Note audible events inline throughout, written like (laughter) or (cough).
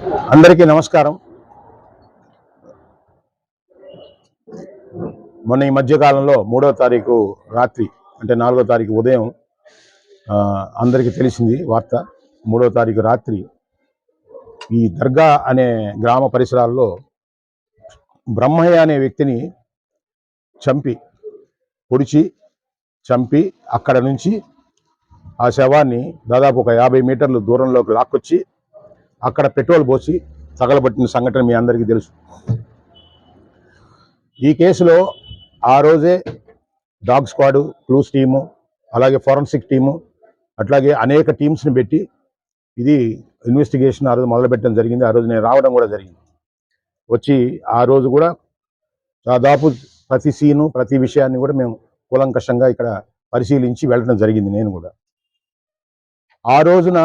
అందరికీ నమస్కారం. మొన్న ఈ మధ్యకాలంలో మూడో తారీఖు రాత్రి అంటే నాలుగో తారీఖు ఉదయం అందరికీ తెలిసింది వార్త. మూడో తారీఖు రాత్రి ఈ దర్గా అనే గ్రామ పరిసరాల్లో బ్రహ్మయ్య అనే వ్యక్తిని చంపి పొడిచి చంపి అక్కడ నుంచి ఆ శవాన్ని దాదాపు ఒక యాభై మీటర్లు దూరంలోకి లాక్కొచ్చి అక్కడ పెట్రోల్ పోసి తగలబట్టిన సంఘటన మీ అందరికీ తెలుసు. ఈ కేసులో ఆ రోజే డాగ్ స్క్వాడు క్లూస్ టీము అలాగే ఫోరెన్సిక్ టీము అట్లాగే అనేక టీమ్స్ని పెట్టి ఇది ఇన్వెస్టిగేషన్ ఆ రోజు మొదలుపెట్టడం జరిగింది. ఆ రోజు నేను రావడం కూడా జరిగింది. వచ్చి ఆ రోజు కూడా దాదాపు ప్రతి సీను ప్రతి విషయాన్ని కూడా మేము కూలంకషంగా ఇక్కడ పరిశీలించి వెళ్ళడం జరిగింది నేను కూడా. ఆ రోజున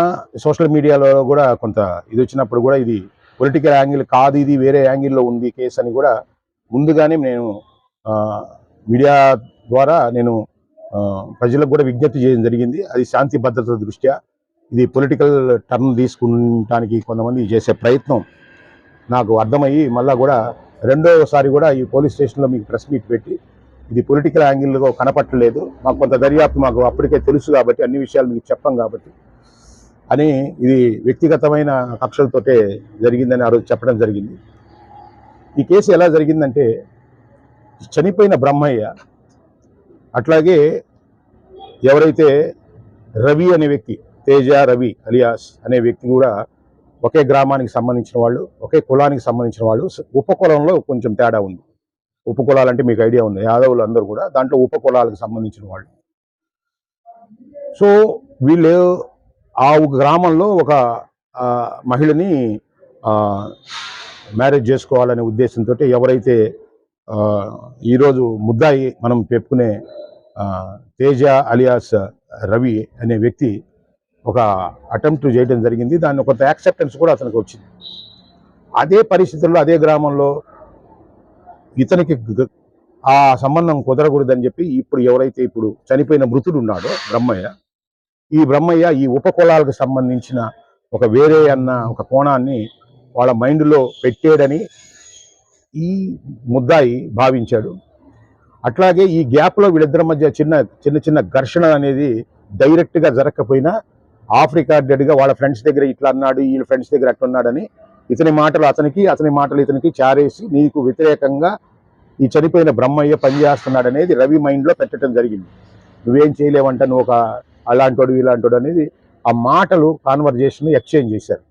సోషల్ మీడియాలో కూడా కొంత ఇది వచ్చినప్పుడు కూడా ఇది పొలిటికల్ యాంగిల్ కాదు ఇది వేరే యాంగిల్లో ఉంది కేసు అని కూడా ముందుగానే నేను మీడియా ద్వారా నేను ప్రజలకు కూడా విజ్ఞప్తి చేయడం జరిగింది. అది శాంతి భద్రత దృష్ట్యా ఇది పొలిటికల్ టర్న్ తీసుకుంటానికి కొంతమంది చేసే ప్రయత్నం నాకు అర్థమయ్యి మళ్ళీ కూడా రెండోసారి కూడా ఈ పోలీస్ స్టేషన్లో మీకు ప్రెస్ మీట్ పెట్టి ఇది పొలిటికల్ యాంగిల్లో కనపట్టలేదు. మాకు కొంత దర్యాప్తు మాకు అప్పటికే తెలుసు కాబట్టి అన్ని విషయాలు మీకు చెప్పం కాబట్టి అని ఇది వ్యక్తిగతమైన కక్షలతోటే జరిగిందని ఆ రోజు చెప్పడం జరిగింది. ఈ కేసు ఎలా జరిగిందంటే చనిపోయిన బ్రహ్మయ్య అట్లాగే ఎవరైతే రవి అనే వ్యక్తి తేజ రవి అలియాస్ అనే వ్యక్తి కూడా ఒకే గ్రామానికి సంబంధించిన వాళ్ళు ఒకే కులానికి సంబంధించిన వాళ్ళు ఉపకులంలో కొంచెం తేడా ఉంది. ఉపకులాలు అంటే మీకు ఐడియా ఉంది యాదవులు అందరూ కూడా దాంట్లో ఉపకులాలకు సంబంధించిన వాళ్ళు. సో వీళ్ళు ఆ గ్రామంలో ఒక మహిళని మ్యారేజ్ చేసుకోవాలనే ఉద్దేశంతో ఎవరైతే ఈరోజు ముద్దాయి మనం చెప్పుకునే తేజ అలియాస్ రవి అనే వ్యక్తి ఒక అటెంప్ట్ చేయడం జరిగింది. దాన్ని కొంత యాక్సెప్టెన్స్ కూడా అతనికి వచ్చింది. అదే పరిస్థితుల్లో అదే గ్రామంలో ఇతనికి ఆ సంబంధం కుదరకూడదని చెప్పి ఇప్పుడు ఎవరైతే ఇప్పుడు చనిపోయిన మృతుడు ఉన్నాడో బ్రహ్మయ్య ఈ బ్రహ్మయ్య ఈ ఉపకులాలకు సంబంధించిన ఒక వేరే అన్న ఒక కోణాన్ని వాళ్ళ మైండ్లో పెట్టాడని ఈ ముద్దాయి భావించాడు. అట్లాగే ఈ గ్యాప్లో వీళ్ళిద్దరి మధ్య చిన్న చిన్న చిన్న ఘర్షణ అనేది డైరెక్ట్గా జరగకపోయినా ఆఫ్ రికార్డెడ్గా వాళ్ళ ఫ్రెండ్స్ దగ్గర ఇట్లా అన్నాడు వీళ్ళ ఫ్రెండ్స్ దగ్గర అట్లున్నాడని ఇతని మాటలు అతనికి అతని మాటలు ఇతనికి చారేసి నీకు వ్యతిరేకంగా ఈ చనిపోయిన బ్రహ్మయ్య పనిచేస్తున్నాడనేది రవి మైండ్లో పెట్టడం జరిగింది. నువ్వేం చేయలేవంట నువ్వు ఒక అలాంటోడు ఇలాంటోడు అనేది ఆ మాటలు కాన్వర్జేషన్ ఎక్స్చేంజ్ చేశారు.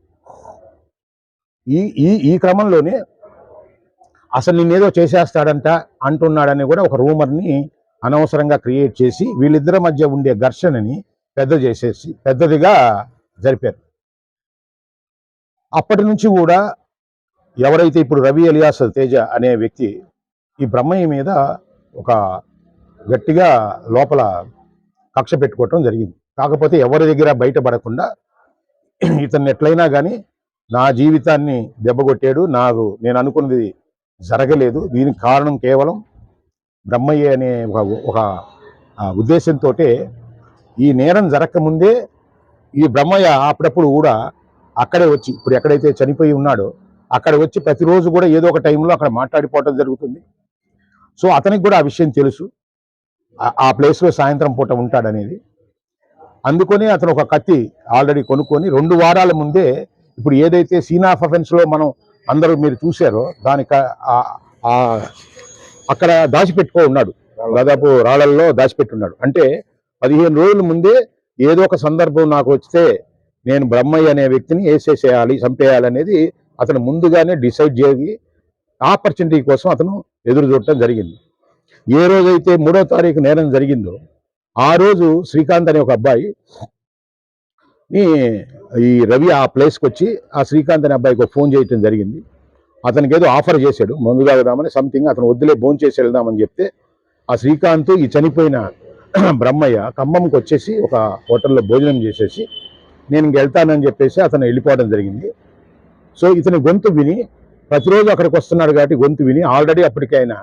ఈ ఈ ఈ క్రమంలోనే అసలు నేనేదో చేసేస్తాడంట అంటున్నాడని కూడా ఒక రూమర్ని అనవసరంగా క్రియేట్ చేసి వీళ్ళిద్దరి మధ్య ఉండే ఘర్షణని పెద్ద చేసేసి పెద్దదిగా జరిపారు. అప్పటి నుంచి కూడా ఎవరైతే ఇప్పుడు రవి అలియాస్ తేజ అనే వ్యక్తి ఈ బ్రహ్మయ్య మీద ఒక గట్టిగా లోపల కక్ష పెట్టుకోవటం జరిగింది. కాకపోతే ఎవరి దగ్గర బయటపడకుండా ఇతన్ని ఎట్లయినా కానీ నా జీవితాన్ని దెబ్బగొట్టాడు. నాకు నేను అనుకున్నది జరగలేదు. దీనికి కారణం కేవలం బ్రహ్మయ్య అనే ఒక ఒక ఉద్దేశంతో ఈ నేరం జరగకముందే ఈ బ్రహ్మయ్య అప్పుడప్పుడు కూడా అక్కడే వచ్చి ఇప్పుడు ఎక్కడైతే చనిపోయి ఉన్నాడో అక్కడ వచ్చి ప్రతిరోజు కూడా ఏదో ఒక టైంలో అక్కడ మాట్లాడిపోవటం జరుగుతుంది. సో అతనికి కూడా ఆ విషయం తెలుసు. ఆ- ప్లేస్లో సాయంత్రం పూట ఉంటాడనేది. అందుకని అతను ఒక కత్తి ఆల్రెడీ కొనుక్కొని రెండు వారాల ముందే ఇప్పుడు ఏదైతే సీన్ ఆఫ్ అఫెన్స్లో మనం అందరూ మీరు చూశారో దానికి అక్కడ దాచిపెట్టుకో ఉన్నాడు. దాదాపు రాళ్ళల్లో దాచిపెట్టున్నాడు. అంటే పదిహేను రోజుల ముందే ఏదో ఒక సందర్భం నాకు వస్తే నేను బ్రహ్మయ్య అనే వ్యక్తిని వేసేసేయాలి చంపేయాలి అనేది అతను ముందుగానే డిసైడ్ చేసి ఆపర్చునిటీ కోసం అతను ఎదురు చూడటం జరిగింది. ఏ రోజైతే మూడో తారీఖు నేరం జరిగిందో ఆ రోజు శ్రీకాంత్ అనే ఒక అబ్బాయి ఈ రవి ఆ ప్లేస్కి వచ్చి ఆ శ్రీకాంత్ అనే అబ్బాయికి ఒక ఫోన్ చేయటం జరిగింది. అతనికి ఏదో ఆఫర్ చేశాడు మందు తాగుదామని సంథింగ్ అతను వద్దులే భోజనం చేసి వెళ్దామని చెప్తే ఆ శ్రీకాంత్ ఈ చనిపోయిన (clears throat) బ్రహ్మయ్య ఖమ్మంకి వచ్చేసి ఒక హోటల్లో భోజనం చేసేసి నేను ఇంక వెళ్తానని చెప్పేసి అతను వెళ్ళిపోవడం జరిగింది. సో ఇతని గొంతు విని ప్రతిరోజు అక్కడికి వస్తున్నాడు కాబట్టి గొంతు విని ఆల్రెడీ అప్పటికైనా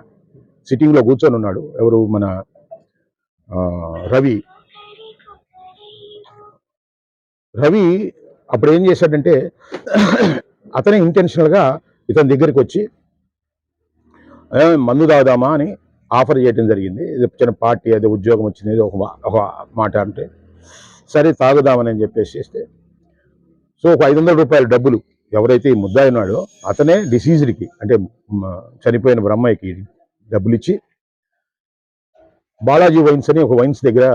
సిట్టింగ్లో కూర్చొని ఉన్నాడు. ఎవరు? మన రవి. రవి అప్పుడు ఏం చేశాడంటే అతనే ఇంటెన్షనల్గా ఇతని దగ్గరికి వచ్చి మందు తాగుదామా? అని ఆఫర్ చేయడం జరిగింది. ఇది చిన్న పార్టీ అదే ఉద్యోగం వచ్చింది ఏదో ఒక ఒక మాట అంటే సరే తాగుదామని అని చెప్పేసి చేస్తే సో ఒక ఐదు వందల రూపాయల డబ్బులు ఎవరైతే ఈ ముద్దాయి ఉన్నాడో అతనే డిసీజ్డ్కి అంటే చనిపోయిన బ్రహ్మయ్యకి డబ్బులు ఇచ్చి బాలాజీ వైన్స్ అని ఒక వైన్స్ దగ్గర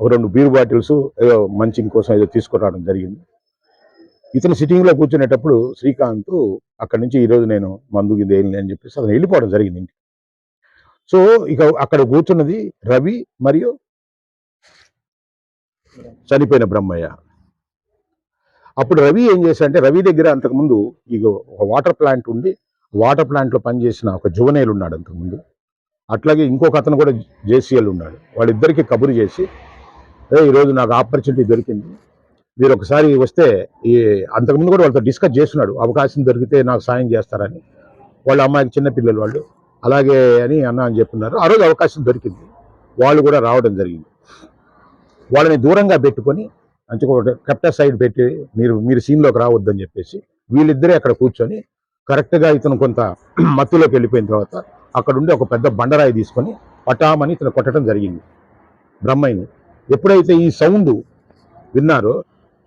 ఒక రెండు బీర్ బాటిల్స్ ఏదో మంచింగ్ కోసం ఏదో తీసుకురావడం జరిగింది. ఇతను సిట్టింగ్లో కూర్చునేటప్పుడు శ్రీకాంత్ అక్కడి నుంచి ఈరోజు నేను మందు గిద్ద ఏం అని చెప్పేసి అతను వెళ్ళిపోవడం జరిగింది ఇంటికి. సో ఇక అక్కడ కూర్చున్నది రవి మరియు చనిపోయిన బ్రహ్మయ్య. అప్పుడు రవి ఏం చేశాడంటే రవి దగ్గర అంతకుముందు ఇక ఒక వాటర్ ప్లాంట్ ఉండి వాటర్ ప్లాంట్లో పనిచేసిన ఒక జువనేలు ఉన్నాడు అంతకుముందు. అట్లాగే ఇంకొక అతను కూడా జేసీఎల్ ఉన్నాడు. వాళ్ళిద్దరికి కబురు చేసి అదే ఈరోజు నాకు ఆపర్చునిటీ దొరికింది. మీరు ఒకసారి వస్తే ఈ అంతకుముందు కూడా వాళ్ళతో డిస్కస్ చేస్తున్నాడు. అవకాశం దొరికితే నాకు సాయం చేస్తారని. వాళ్ళ అమ్మాయికి చిన్నపిల్లలు వాళ్ళు. అలాగే అని అన్న అని చెప్పున్నారు ఆ రోజు అవకాశం దొరికింది. వాళ్ళు కూడా రావడం జరిగింది. వాళ్ళని దూరంగా పెట్టుకొని మంచిగా కెప్టెన్ సైడ్ పెట్టి మీరు మీరు సీన్లోకి రావద్దని చెప్పేసి వీళ్ళిద్దరే అక్కడ కూర్చొని కరెక్ట్గా ఇతను కొంత (clears throat) మత్తులోకి వెళ్ళిపోయిన తర్వాత అక్కడుండి ఒక పెద్ద బండరాయి తీసుకొని పటామని ఇతను కొట్టడం జరిగింది. బ్రహ్మయ్యని. ఎప్పుడైతే ఈ సౌండ్ విన్నారో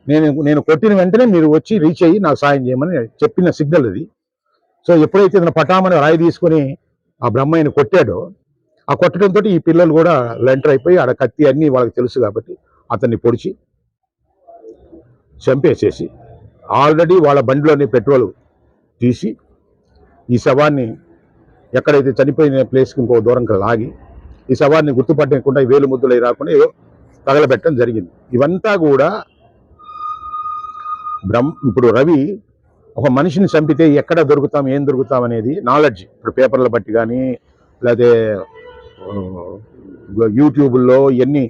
నేను నేను కొట్టిన వెంటనే మీరు వచ్చి రీచ్ అయ్యి నాకు సాయం చేయమని చెప్పిన సిగ్నల్ అది. సో ఎప్పుడైతే ఇతను పటామని రాయి తీసుకొని ఆ బ్రహ్మయ్యని కొట్టాడో ఆ కొట్టడంతో ఈ పిల్లలు కూడా లెంటర్ అయిపోయి ఆడ కత్తి అన్నీ వాళ్ళకి తెలుసు కాబట్టి అతన్ని పొడిచి చంపేసేసి ఆల్రెడీ వాళ్ళ బండిలోని పెట్రోల్ తీసి ఈ శవాన్ని ఎక్కడైతే చనిపోయిన ప్లేస్కి ఇంకో దూరంకి లాగి ఈ శవాన్ని గుర్తుపట్టకుండా ఈ వేలు ముద్దులై రాకుండా ఏదో తగలబెట్టడం జరిగింది. ఇవంతా కూడా బ్రహ్మ ఇప్పుడు రవి ఒక మనిషిని చంపితే ఎక్కడ దొరుకుతాం ఏం దొరుకుతాం అనేది నాలెడ్జ్ ఇప్పుడు పేపర్ల బట్టి కానీ లేకపోతే యూట్యూబ్లో ఇవన్నీ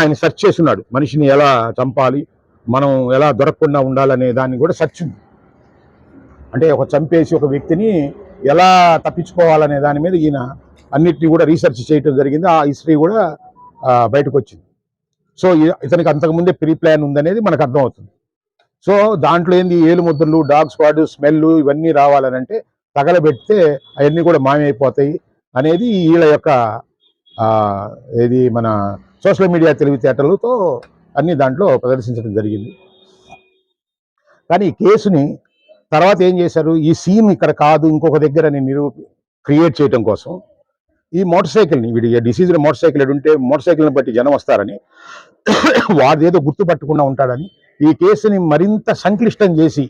ఆయన సెర్చ్ చేస్తున్నాడు. మనిషిని ఎలా చంపాలి మనం ఎలా దొరకకుండా ఉండాలనే దాన్ని కూడా సెర్చ్ ఉంది. అంటే ఒక చంపేసి ఒక వ్యక్తిని ఎలా తప్పించుకోవాలనే దాని మీద ఈయన అన్నిటినీ కూడా రీసెర్చ్ చేయటం జరిగింది. ఆ హిస్టరీ కూడా బయటకు వచ్చింది సో ఇతనికి అంతకుముందే ప్రీ ప్లాన్ ఉందనేది మనకు అర్థమవుతుంది. సో దాంట్లో ఏంది? ఏలు ముద్రలు డాగ్ స్క్వాడ్ స్మెల్ ఇవన్నీ రావాలనంటే తగలబెడితే అవన్నీ కూడా మాయమైపోతాయి అనేది వీళ్ళ యొక్క ఇది ఏది మన సోషల్ మీడియా తెలివితేటలతో అన్ని దాంట్లో ప్రదర్శించడం జరిగింది. కానీ ఈ కేసుని తర్వాత ఏం చేశారు? ఈ సీన్ ఇక్కడ కాదు ఇంకొక దగ్గర నేను నిరూ క్రియేట్ చేయడం కోసం ఈ మోటార్ సైకిల్ని వీడి డిసీజ్ మోటార్ సైకిల్ ఉంటే మోటార్ సైకిల్ని బట్టి జనం వస్తారని (coughs) వాడిదేదో గుర్తుపట్టకుండా ఉంటాడని ఈ కేసుని మరింత సంక్లిష్టం చేసి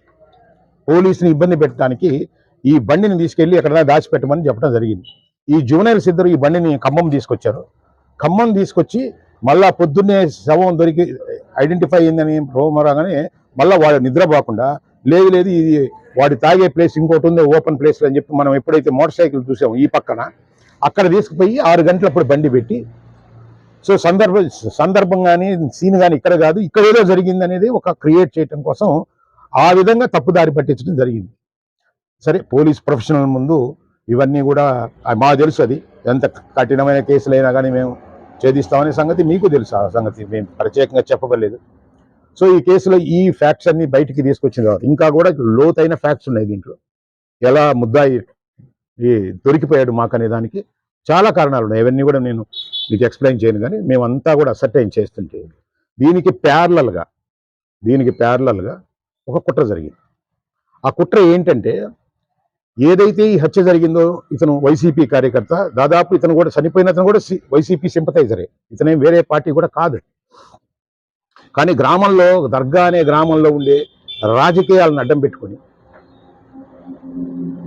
పోలీసుని ఇబ్బంది పెట్టడానికి ఈ బండిని తీసుకెళ్ళి ఎక్కడ దాచిపెట్టమని చెప్పడం జరిగింది. ఈ జువనైల్స్ ఇద్దరు ఈ బండిని ఖమ్మం తీసుకొచ్చారు. ఖమ్మం తీసుకొచ్చి మళ్ళా పొద్దున్నే శవం దొరికి ఐడెంటిఫై అయిందని రోమరాగానే మళ్ళీ వాడు నిద్రపోకుండా లేదు లేదు ఇది వాడి తాగే ప్లేస్ ఇంకోటి ఉంది ఓపెన్ ప్లేస్ అని చెప్పి మనం ఎప్పుడైతే మోటార్ సైకిల్ చూసాము ఈ పక్కన అక్కడ తీసుకుపోయి ఆరు గంటలప్పుడు బండి పెట్టి సో సందర్భ సందర్భం కానీ సీన్ కానీ ఇక్కడ కాదు ఇక్కడ ఏదో జరిగింది అనేది ఒక క్రియేట్ చేయటం కోసం ఆ విధంగా తప్పుదారి పట్టించడం జరిగింది. సరే పోలీస్ ప్రొఫెషనల్ ముందు ఇవన్నీ కూడా మా మాకు తెలుసు అది ఎంత కఠినమైన కేసులైనా కానీ మేము ఛేదిస్తామనే సంగతి మీకు తెలుసు ఆ సంగతి మేము ప్రత్యేకంగా చెప్పబడలేదు. సో ఈ కేసులో ఈ ఫ్యాక్ట్స్ అన్ని బయటికి తీసుకొచ్చిన తర్వాత ఇంకా కూడా లోతైన ఫ్యాక్ట్స్ ఉన్నాయి దీంట్లో. ఎలా ముద్దాయి ఈ దొరికిపోయాడు మాకు అనే దానికి చాలా కారణాలు ఉన్నాయి. ఇవన్నీ కూడా నేను మీకు ఎక్స్ప్లెయిన్ చేయను కానీ మేమంతా కూడా అసర్టైన్ చేస్తుంటే దీనికి ప్యారలల్గా దీనికి ప్యారలల్గా ఒక కుట్ర జరిగింది. ఆ కుట్ర ఏంటంటే ఏదైతే ఈ హత్య జరిగిందో ఇతను వైసీపీ కార్యకర్త దాదాపు ఇతను కూడా చనిపోయిన అతను కూడా వైసీపీ సింపతైజరే. ఇతనేం వేరే పార్టీ కూడా కాదు. కానీ గ్రామంలో దర్గా అనే గ్రామంలో ఉండే రాజకీయాలను అడ్డం పెట్టుకొని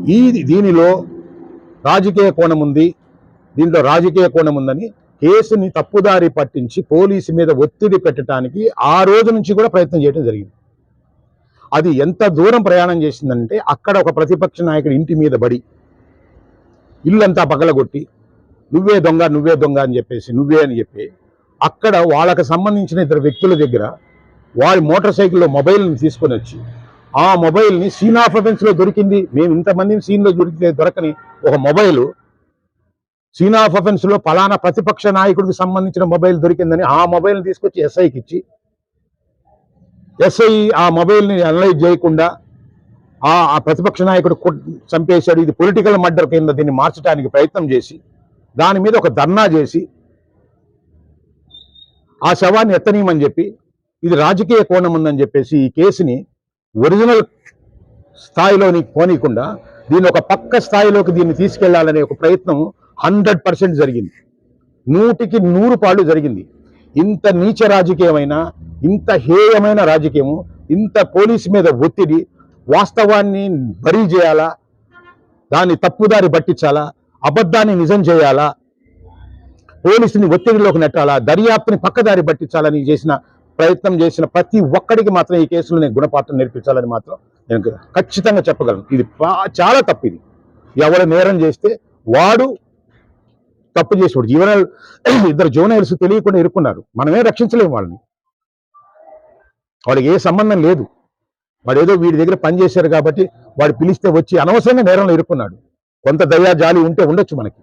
ఈ దీనిలో రాజకీయ కోణం ఉంది దీంట్లో రాజకీయ కోణం ఉందని కేసుని తప్పుదారి పట్టించి పోలీసు మీద ఒత్తిడి పెట్టడానికి ఆ రోజు నుంచి కూడా ప్రయత్నం చేయడం జరిగింది. అది ఎంత దూరం ప్రయాణం చేసిందంటే అక్కడ ఒక ప్రతిపక్ష నాయకుడి ఇంటి మీద బడి ఇల్లంతా పగలగొట్టి నువ్వే దొంగ నువ్వే దొంగ అని చెప్పేసి నువ్వే అని చెప్పి అక్కడ వాళ్ళకి సంబంధించిన ఇద్దరు వ్యక్తుల దగ్గర వారి మోటార్ సైకిల్లో మొబైల్ని తీసుకొని వచ్చి ఆ మొబైల్ని సీన్ ఆఫ్ అఫెన్స్లో దొరికింది. మేము ఇంతమందిని సీన్లో దొరికితే దొరకని ఒక మొబైల్ సీన్ ఆఫ్ అఫెన్స్లో పలానా ప్రతిపక్ష నాయకుడికి సంబంధించిన మొబైల్ దొరికిందని ఆ మొబైల్ని తీసుకొచ్చి ఎస్ఐకి ఇచ్చి ఎస్ఐ ఆ మొబైల్ని అనలైజ్ చేయకుండా ఆ ఆ ప్రతిపక్ష నాయకుడు చంపేశాడు. ఇది పొలిటికల్ మర్డర్ కింద దీన్ని మార్చడానికి ప్రయత్నం చేసి దాని మీద ఒక ధర్నా చేసి ఆ శవాన్ని ఎత్తనీయమని చెప్పి ఇది రాజకీయ కోణం ఉందని చెప్పేసి ఈ కేసుని ఒరిజినల్ స్థాయిలోని పోనీయకుండా దీన్ని ఒక పక్క స్థాయిలోకి దీన్ని తీసుకెళ్ళాలనే ఒక ప్రయత్నం హండ్రెడ్ పర్సెంట్ జరిగింది. నూటికి నూరు పాళ్ళు జరిగింది. ఇంత నీచ రాజకీయమైన ఇంత హేయమైన రాజకీయము ఇంత పోలీసు మీద ఒత్తిడి వాస్తవాన్ని బరీ చేయాలా? దాన్ని తప్పుదారి పట్టించాలా? అబద్ధాన్ని నిజం చేయాలా? పోలీసుని ఒత్తిడిలోకి నెట్టాలా? దర్యాప్తుని పక్కదారి పట్టించాలని చేసిన ప్రయత్నం చేసిన ప్రతి ఒక్కడికి మాత్రం ఈ కేసులో నేను గుణపాఠం నేర్పించాలని మాత్రం నేను ఖచ్చితంగా చెప్పగలను. ఇది చాలా తప్పు ఇది ఎవరు నేరం చేస్తే వాడు తప్పు చేసేవాడు. జీవనాలు (clears throat) ఇద్దరు జోనైల్స్ తెలియకుండా ఇరుక్కున్నారు. మనమే రక్షించలేము వాళ్ళని. వాళ్ళకి ఏ సంబంధం లేదు. వాడు ఏదో వీడి దగ్గర పని చేశారు కాబట్టి వాడు పిలిస్తే వచ్చి అనవసరంగా నేరంలో ఇరుక్కున్నాడు. కొంత దయా జాలి ఉంటే ఉండొచ్చు మనకి.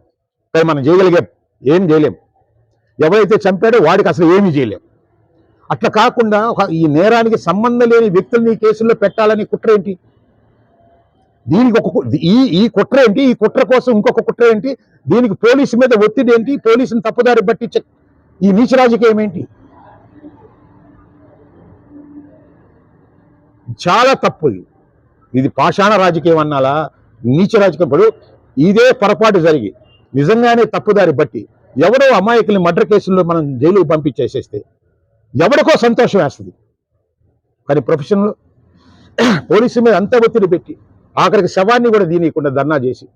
కానీ మనం చేయగలిగే ఏం చేయలేం. ఎవరైతే చంపాడో వాడికి అసలు ఏమీ చేయలేం. అట్లా కాకుండా ఒక ఈ నేరానికి సంబంధం లేని వ్యక్తుల్ని కేసుల్లో పెట్టాలని కుట్ర ఏంటి? దీనికి ఒక ఈ ఈ కుట్ర ఏంటి? ఈ కుట్ర కోసం ఇంకొక కుట్ర ఏంటి? దీనికి పోలీసు మీద ఒత్తిడి ఏంటి? పోలీసుని తప్పుదారి పట్టించే ఈ నీచ రాజకీయం ఏంటి? చాలా తప్పు ఇది పాషాణ రాజకీయం అన్నాలా? నీచ రాజకీయం. ఇప్పుడు ఇదే పొరపాటు జరిగి నిజంగానే తప్పుదారి బట్టి ఎవడో అమాయకుల్ని మర్డర్ కేసుల్లో మనం జైలుకు పంపించేసేస్తే ఎవరికో సంతోషం వేస్తుంది. కానీ ప్రొఫెషనల్ పోలీసు మీద అంత ఒత్తిడి పెట్టి ఆఖరికి శవాన్ని కూడా దీనియకుండా ధర్నా చేసి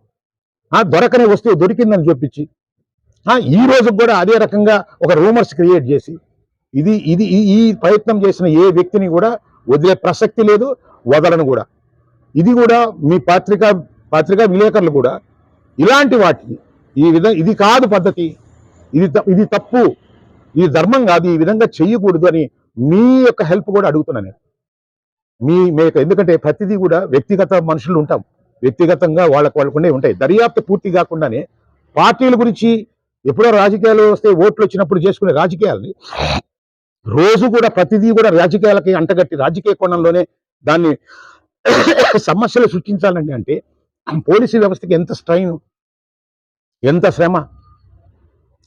దొరకని వస్తువు దొరికిందని చూపించి ఈ రోజు కూడా అదే రకంగా ఒక రూమర్స్ క్రియేట్ చేసి ఇది ఇది ఈ- ఈ ప్రయత్నం చేసిన ఏ వ్యక్తిని కూడా వదిలే ప్రసక్తి లేదు వదలను కూడా. ఇది కూడా మీ పత్రికా పాత్రికా విలేకరులు కూడా ఇలాంటి వాటిని ఈ విధంగా ఇది కాదు పద్ధతి. ఇది ఇది తప్పు. ఇది ధర్మం కాదు. ఈ విధంగా చెయ్యకూడదు అని మీ యొక్క హెల్ప్ కూడా అడుగుతున్నాను నేను. మీ మీ యొక్క ఎందుకంటే ప్రతిదీ కూడా వ్యక్తిగత మనుషులు ఉంటాం. వ్యక్తిగతంగా వాళ్ళకు వాళ్ళకునే ఉంటాయి. దర్యాప్తు పూర్తి కాకుండానే పార్టీల గురించి ఎప్పుడో రాజకీయాలు వస్తే ఓట్లు వచ్చినప్పుడు చేసుకునే రాజకీయాలని రోజు కూడా ప్రతిదీ కూడా రాజకీయాలకి అంటగట్టి రాజకీయ కోణంలోనే దాన్ని (coughs) సమస్యలు సృష్టించాలండి అంటే పోలీసు వ్యవస్థకి ఎంత స్ట్రైన్ ఎంత శ్రమ?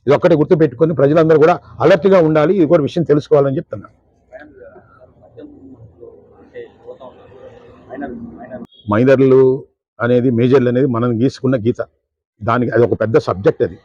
ఇది ఒక్కటి గుర్తుపెట్టుకొని ప్రజలందరూ కూడా అలర్ట్గా ఉండాలి. ఇది కూడా విషయం తెలుసుకోవాలని చెప్తున్నా. మైనర్లు అనేది మేజర్లు అనేది మనం గీసుకున్న గీత. దానికి అది ఒక పెద్ద సబ్జెక్ట్ అది.